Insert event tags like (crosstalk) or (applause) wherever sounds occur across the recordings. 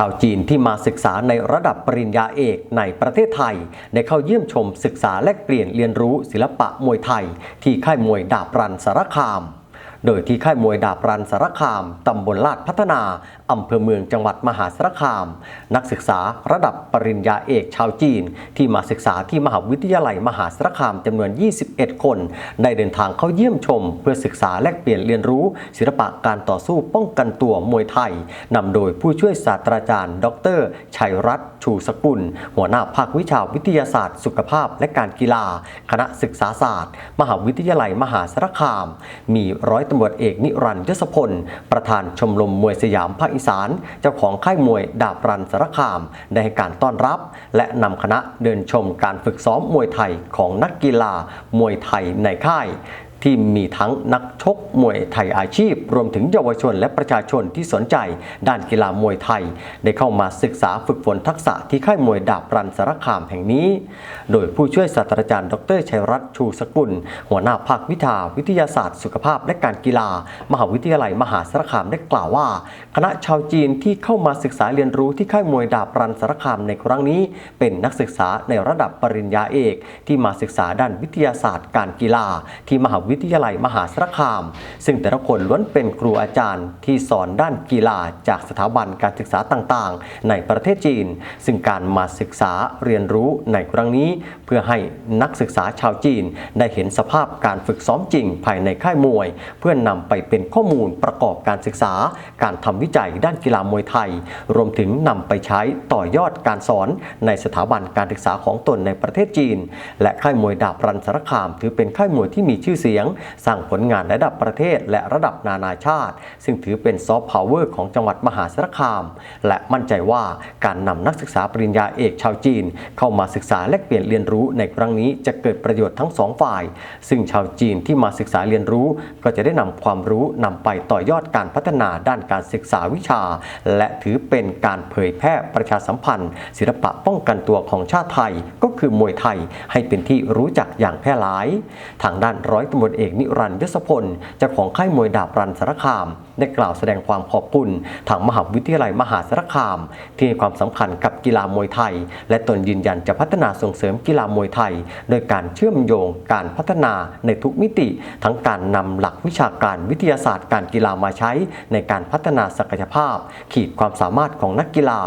ชาวจีนที่มาศึกษาในระดับปริญญาเอกในประเทศไทย ได้เข้าเยี่ยมชมศึกษาและเปลี่ยนเรียนรู้ศิลปะมวยไทย ที่ค่ายมวยดาบรันสารคาม โดยที่ค่ายมวยดาบรันสารคาม ตำบลลาดพัฒนา อำเภอเมืองจังหวัดมหาสารคาม นักศึกษาระดับปริญญาเอกชาวจีน ที่มาศึกษาที่มหาวิทยาลัยมหาสารคามจำนวน 21 คน ได้เดินทางเข้าเยี่ยมชม เพื่อศึกษาและเปลี่ยนเรียนรู้ ศิลปะการต่อสู้ป้องกันตัวมวยไทยนำโดยผู้ช่วยศาสตราจารย์ ดรชัยรัตน์ชูสกุล หัวหน้าภาควิชาวิทยาศาสตร์ สุขภาพและการกีฬา คณะศึกษาศาสตร์ มหาวิทยาลัยมหาสารคาม มีร้อยตำรวจเอกนิรันดร์ยศพล ประธานชมรมมวยสยามภาคอีสาน เจ้าของค่ายมวยดาบรันสารคาม ได้ให้การต้อนรับ และนำคณะเดินชมการฝึกซ้อมมวยไทยของนักกีฬามวยไทยในค่าย ที่มีทั้งนักชกมวยไทยอาชีพ รวมถึงเยาวชนและประชาชนที่สนใจ ด้านกีฬามวยไทย ได้เข้ามาศึกษาฝึกฝนทักษะที่ค่ายมวยดาบรันสารคามแห่งนี้ โดยผู้ช่วยศาสตราจารย์ ดรชัยรัตน์ชูสกุล หัวหน้าภาควิชาวิทยาศาสตร์ สุขภาพและการกีฬา มหาวิทยาลัยมหาสารคามได้กล่าวว่า คณะชาวจีนที่เข้ามาศึกษาเรียนรู้ที่ค่ายมวยดาบรันสารคามในครั้งนี้ เป็นนักศึกษาในระดับปริญญาเอก ที่มาศึกษาด้านวิทยาศาสตร์ การกีฬาที่มหาวิทยาลัยมหาสารคาม ซึ่งแต่ละคนล้วนเป็นครูอาจารย์ที่สอนด้านกีฬาจากสถาบันการศึกษาต่างๆ ในประเทศจีน ซึ่งการมาศึกษาเรียนรู้ในครั้งนี้ เพื่อให้นักศึกษาชาวจีน ได้เห็นสภาพการฝึกซ้อมจริงภายในค่ายมวย เพื่อนนำไปเป็นข้อมูลประกอบการศึกษา การทำวิจัยด้านกีฬามวยไทย รวมถึงนำไปใช้ต่อยอดการสอนในสถาบันการศึกษาของตนในประเทศจีน และค่ายมวยดาบรันสารคาม ถือเป็นค่ายมวยที่มีชื่อเสียงสร้างผลงานระดับประเทศและระดับนานาชาติ ซึ่งถือเป็นซอฟต์พาวเวอร์ของจังหวัดมหาสารคาม และมั่นใจว่าการนำนักศึกษาปริญญาเอกชาวจีน เข้ามาศึกษาและเปลี่ยนเรียนรู้ในครั้งนี้จะเกิดประโยชน์ทั้งสองฝ่าย ซึ่งชาวจีนที่มาศึกษาเรียนรู้ ก็จะได้นำความรู้นำไปต่อยอดการพัฒนาด้านการศึกษาวิชา และถือเป็นการเผยแพร่ประชาสัมพันธ์ ศิลปะป้องกันตัวของชาติไทยก็คือมวยไทยให้เป็นที่รู้จักอย่างแพร่หลาย ทางด้านร้อยตำรวจเอกนิรันดร์ยศพลเจ้าของค่ายมวยดาบรันสารคาม ได้กล่าวแสดงความขอบคุณทางมหาวิทยาลัยมหาสารคาม ที่ให้ความสำคัญกับกีฬามวยไทย และตนยืนยันจะพัฒนาส่งเสริมกีฬามวยไทย โดยการเชื่อมโยงการพัฒนาในทุกมิติ ทั้งการนำหลักวิชาการวิทยาศาสตร์ การกีฬามาใช้ในการพัฒนาศักยภาพ ขีดความสามารถของนักกีฬา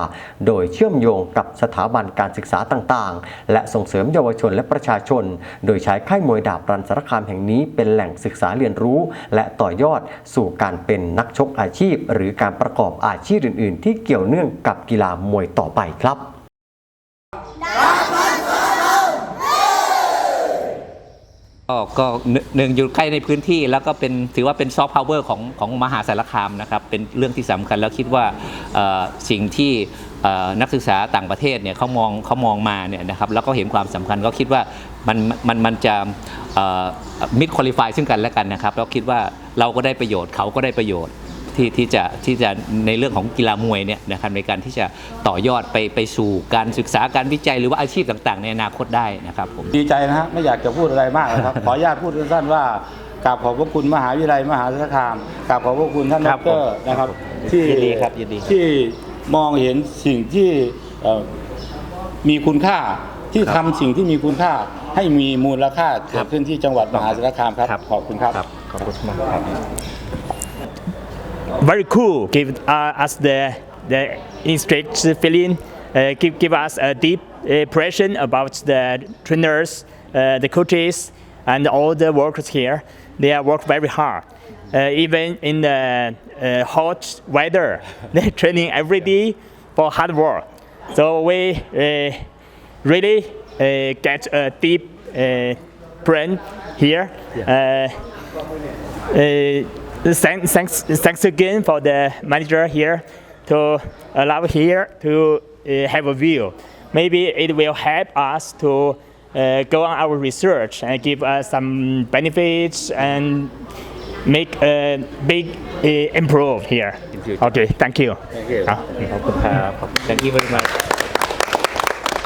โดยเชื่อมโยงกับสถาบันการศึกษาต่างๆ และส่งเสริมเยาวชนและประชาชน โดยใช้ค่ายมวยดาบรันสารคามแห่งนี้เป็นแหล่งศึกษาเรียนรู้ และต่อยอดสู่การเป็นนักชกอาชีพ หรือการประกอบอาชีพอื่น ๆ ที่เกี่ยวเนื่องกับกีฬามวยต่อไปครับ ก็ก็หนึ่งอยู่ใกล้ในพื้นที่แล้วก็เป็นถือว่าเป็นซอฟต์พาวเวอร์ของของมหาสารคามนะครับเป็นเรื่องที่สำคัญแล้วคิดว่าสิ่งที่นักศึกษาต่างประเทศเนี่ยเขามองเขามองมาเนี่ยนะครับแล้วก็เห็นความสำคัญก็คิดว่ามันมันมันจะมิดคุริฟายซึ่งกันและกันนะครับแล้วคิดว่าเราก็ได้ประโยชน์เขาก็ได้ประโยชน์ ที่ที่จะที่จะในเรื่องของกีฬามวยเนี่ยนะครับในการที่จะต่อยอดไปไปสู่การศึกษาการวิจัยหรือว่าอาชีพต่างๆ ในอนาคตได้นะครับผมดีใจนะฮะไม่อยากจะพูดอะไรมากนะครับ ขออนุญาตพูดสั้นๆว่ากราบขอบพระคุณมหาวิทยาลัยมหาสารคามกราบขอบพระคุณท่านดครับรผมนะครับครับผมที่ยินดีครับยินดีครับที่มองเห็นสิ่งที่เอ่อมีคุณค่าที่ทำสิ่งที่มีคุณค่าให้มีมูลค่าเกิดขึ้นที่จังหวัดมหาสารคามครับ ขอบคุณครับ ขอบคุณมากครับ very cool. Give uh, us the the instructor feeling. Uh, give give us a deep impression about the trainers, uh, the coaches, and all the workers here. They work very hard. Even in the hot weather, (laughs) they training every day for hard work. So we uh, really uh, get a deep uh, brain here. Uh, thanks, thanks, thanks again for the manager here to allow here to uh, have a view. Maybe it will help us to uh, go on our research and give us some benefits and make a big uh, improve here. Okay, thank you. Thank you. Ah. Thank you very much.